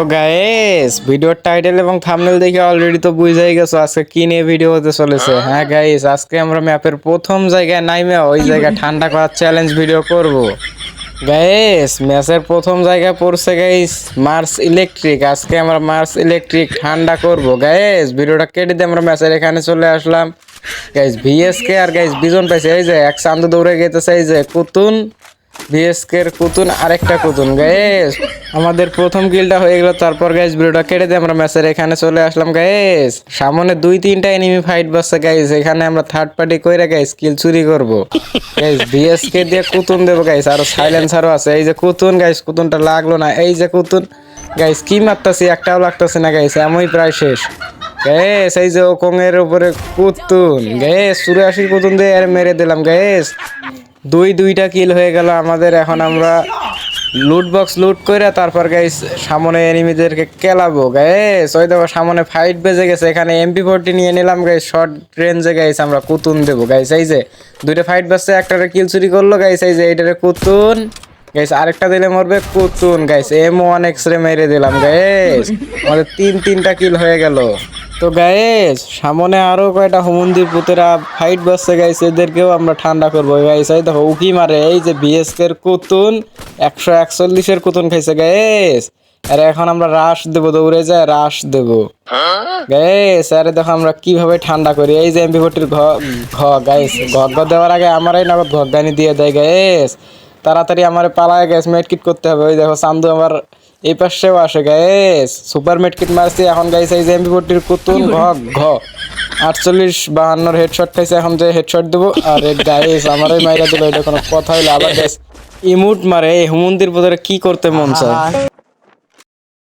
তো গাইস ভিডিওর টাইটেল এবং থাম্বনেল দেখে অলরেডি তো বুঝাই গেছো আজকে কি নিয়ে ভিডিও হতে চলেছে? হ্যাঁ। গাইস আজকে আমরা ম্যাপের প্রথম জায়গায় নাইমে ওই জায়গায় ঠান্ডা করার চ্যালেঞ্জ ভিডিও করব। গাইস ম্যাচের প্রথম জায়গায় পড়ছে গাইস মার্স ইলেকট্রিক আজকে আমরা মার্স ইলেকট্রিক ঠান্ডা করব। গাইস ভিডিওটা কেটে দিয়ে আমরা ম্যাচের এখানে চলে আসলাম। গাইস ভিএসকে আর গাইস বিজন পাইছে এই যে এক চান্দ দৌড়ে গেতেছে এই যে কুতুন ভিএসকে এর কুতুন আরেকটা কুতুন গাইস আমাদের প্রথম কিলটা হয়ে গেল, তারপর গাইস ভিডিওটা কেটে দিয়ে আমরা ম্যাচের এখানে চলে আসলাম গাইস সামনে দুই, তিনটা এনিমি ফাইট বসছে গাইস এখানে আমরা থার্ড পার্টি কইরা গাইস কিল চুরি করব। গাইস ভিএসকে দিয়ে কুতুন দেবো গাইস আর সাইলেন্সারও আছে। এই যে কুতুন গাইস কুতুনটা লাগল না। এই যে কুতুন গাইস কি মারতাছি, একটাও লাগতাছে না গাইস এমনই প্রায় শেষ। গ্যাস এই যে ওকংয়ের উপরে কুতুন গ্যাস চুরাশি কুতুন দিয়ে আর মেরে দিলাম গ্যাস দুই, দুইটা কিল হয়ে গেল আমাদের। এখন আমরা লুট বক্স লুট করে তারপর গাইস সামনে এনিমিদেরকে কেলাবো গাইস ওই দেখো সামনে ফাইট বেজে গেছে। এখানে এমপি ফোরটি নিয়ে নিলাম গাইস শর্ট রেঞ্জে গাইস আমরা কুতুন দেবো। গাইস এই যে দুইটা ফাইট বাজছে, একটারে কিল চুরি করল। গাইস এই যে এইটারে কুতুন। গাইস আরেকটা দিলে মরবে কুতুন। Guys M one X ray মেরে দিলাম। গাইস আমাদের তিন, তিনটা কিল হয়ে গেল। তো গাইস সামনে আরও কয়টা হুমন্দির পুতেরা ফাইট বসছে গাইস এদেরকেও আমরা ঠান্ডা করব। গাইস এই দেখো, উকি মারে, এই যে বিএসকে এর কুতুন, একশো একচল্লিশের কুতুন খাইছে গাইস আর এখন আমরা রাশ দেবো, দৌড়ে যায় রাশ দেবো। গাইস আরে দেখো আমরা কীভাবে ঠান্ডা করি, এই যে এমপি ফোরটির ঘ গাইস ঘ দেওয়ার আগে আমারই নগদ ঘগানি দিয়ে দেয় গাইস তাড়াতাড়ি আমার পালায় গ্যাস মেডকিট করতে হবে। ওই দেখো, চান্দু আমার এই পাশেও আসে গাইস সুপার মেডকিট মারছি এখন গাইস এই যে এমপি ফোরটির কুতুন ঘ ঘ। আটচল্লিশ বাহান্নর হেডশট খাইছে, এখন যে হেডশট দেবো। আর গাইস আমারই মাইরা দিল, এটা কোনো কথা হইল। আবার গাইস ইমুট মারে, এই হুমন্দির পরে কি করতে মন চায়?